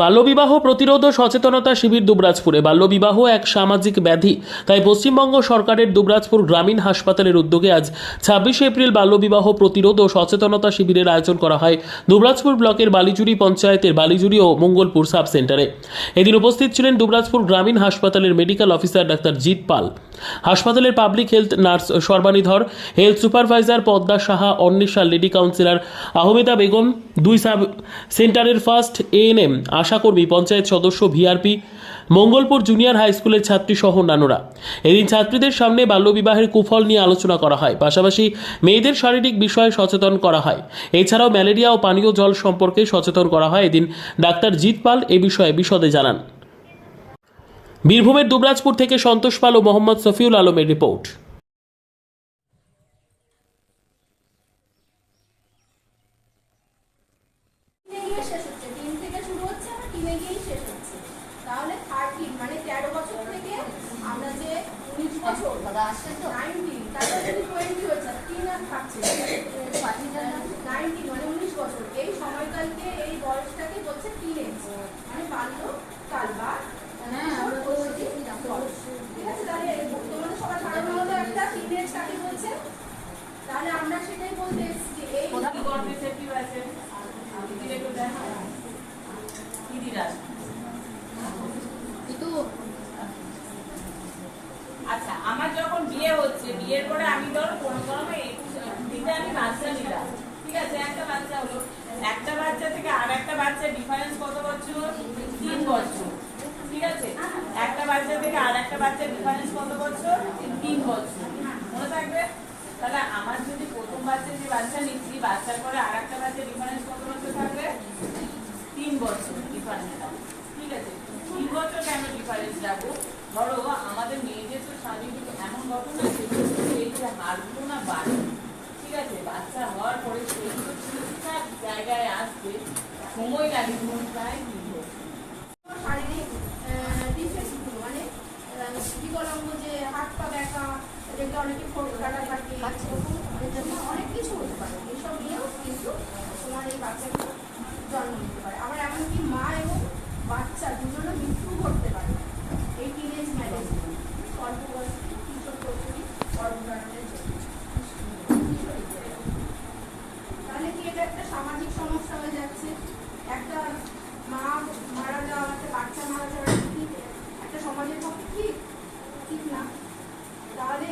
বাল্যবিবাহ প্রতিরোধ ও সচেতনতা শিবির দুবরাজপুরে। বাল্যবিবাহ এক সামাজিক ব্যাধি। তাই পশ্চিমবঙ্গ সরকারের দুবরাজপুর গ্রামীণ হাসপাতালের উদ্যোগে আজ ছাব্বিশে এপ্রিল বাল্যবিবাহ প্রতিরোধ ও সচেতনতা শিবিরের আয়োজন করা হয় দুবরাজপুর ব্লকের বালিজুরি পঞ্চায়েতের বালিজুরি ও মঙ্গলপুর সাব সেন্টারে এদিন উপস্থিত ছিলেন দুবরাজপুর গ্রামীণ হাসপাতালের মেডিকেল অফিসার ডাক্তার জিৎ পাল। হাসপাতালের public health nurse সর্বাণীধর health supervisor Padma Saha, Anwesha lady councillor Ahmeda Begum, দুই সাব, সেন্টারের ফার্স্ট এএনএম আশাকর্মী, পঞ্চায়েত সদস্য, ভিআরপি, মঙ্গলপুর জুনিয়র হাই স্কুলের ছাত্রী সহ অন্যান্যরা। এদিন ছাত্রীদের সামনে বাল্যবিবাহের কুফল নিয়ে আলোচনা করা হয়। পাশাপাশি মেয়েদের শারীরিক বিষয়ে সচেতন করা হয়। এছাড়াও ম্যালেরিয়া ও পানীয় জল সম্পর্কে সচেতন করা হয়। এদিন ডাক্তার জিৎ পাল এ বিষয়ে বিশদে জানান। বীরভূমের দুবরাজপুর থেকে সন্তোষ পাল ও মোহাম্মদ সফিউল আলমের রিপোর্ট গিয়ে শেষ হচ্ছে তিন থেকে শুরু হচ্ছে আবার টিনে গিয়েই শেষ হচ্ছে তাহলে থার্টিন মানে তেরো বছর থেকে আমরা যে উনিশ বছর নাইনটিন মানে উনিশ বছর। এই সময়কালকে এই বয়সটাকে বলছে টিনেজ মানে বাল্যকাল বা কৈশোর। ঠিক আছে তাহলে তোমাদের সবার ধারণা হলো একটা টিনেজ কাকে বলছে তাহলে আমরা সেটাই বলতে এসেছি যে এই আচ্ছা আমার যখন বিয়ে হচ্ছে বিয়ের পরে আমি ধরো কোনো কারণে দিতে আমি বাচ্চা নিলাম। ঠিক আছে? একটা বাচ্চা হলো। একটা বাচ্চা থেকে আর একটা বাচ্চা ডিফারেন্স কত বছর? তিন বছর। ঠিক আছে? একটা বাচ্চা থেকে আর একটা বাচ্চা ডিফারেন্স কত বছর? তিন বছর। মনে থাকবে? তাহলে আমার যদি প্রথম বাচ্চা যে বাচ্চা নিচ্ছি, বাচ্চার পরে আর একটা বাচ্চা ডিফারেন্স কত বছর থাকবে? তিন বছর ডিফারেন্স ঠিক আছে? তিন বছর কেন ডিফারেন্স যাব ধরো আমাদের মেয়েদের তো শারীরিক এমন ঘটনা সেগুলো এই যে হাড়গুলো না বাড়ে ঠিক আছে হওয়ার ঠিকঠাক জায়গায় আসবে সময় লাগে ধরুন প্রায় বছর শারীরিক ডিফেক্টগুলো মানে বিকলাঙ্গ যে হাত পা ব্যাকা যেগুলো অনেকে অনেক কিছু হতে পারে সামাজিক সমস্যা হয়ে যাচ্ছে। একটা মা মারা যাওয়া, একটা বাচ্চা মারা যাওয়া কি? একটা সমাজের পক্ষে ঠিক ঠিক না। তাহলে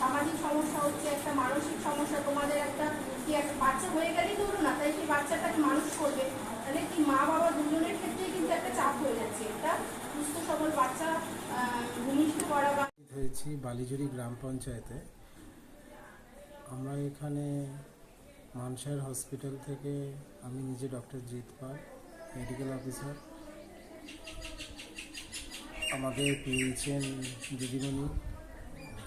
সামাজিক সমস্যা হচ্ছে একটা মানসিক সমস্যা। তোমাদের একটা কি একটা বাচ্চা হয়ে গেলেই ধরো না, তাই সেই বাচ্চাটাকে মানুষ করবে। তাহলে কি মা বাবা দুজনের ক্ষেত্রেই কিন্তু একটা চাপ হয়ে যাচ্ছে। একটা সুস্থ সবল বাচ্চা ভূমিষ্ঠ করা হয়েছি বালিজুরি গ্রাম পঞ্চায়েতে। আমরা এখানে মানসার হসপিটাল থেকে আমি নিজে doctor Jit Pal, medical officer. আমাদের পেয়েছেন দিদিমণি,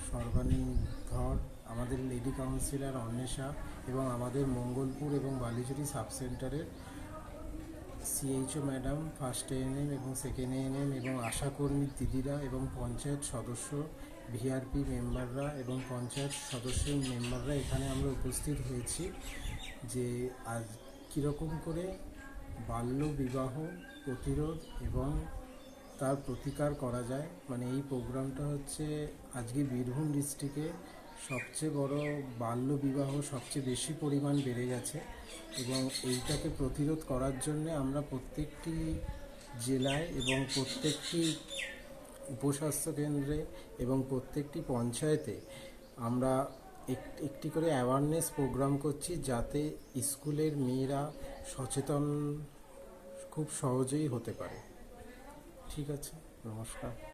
সর্বাণী ধর, আমাদের লেডি কাউন্সিলর অন্বেষা এবং আমাদের মঙ্গলপুর এবং বালিচুরি সাব সেন্টারের সিএইচও ম্যাডাম ফার্স্ট এএনএম এবং সেকেন্ড এএনএম এবং আশাকর্মী দিদিরা এবং পঞ্চায়েত সদস্য ভিআরপি মেম্বাররা এবং পঞ্চায়েত সদস্যের মেম্বাররা এখানে আমরা উপস্থিত হয়েছি যে আজ কীরকম করে বাল্য বিবাহ প্রতিরোধ এবং তার প্রতিকার করা যায়। মানে এই প্রোগ্রামটা হচ্ছে আজকে বীরভূম ডিস্ট্রিক্টে সবচেয়ে বড় বাল্য বিবাহ সবচেয়ে বেশি পরিমাণ বেড়ে গেছে এবং এইটাকে প্রতিরোধ করার জন্য আমরা প্রত্যেকটি জেলায় এবং প্রত্যেকটি উপস্বাস্থ্য কেন্দ্রে এবং প্রত্যেকটি পঞ্চায়েতে আমরা এক- একটি করে অ্যাওয়ারনেস প্রোগ্রাম করছি যাতে স্কুলের মেয়েরা সচেতন খুব সহজেই হতে পারে। ঠিক আছে, নমস্কার।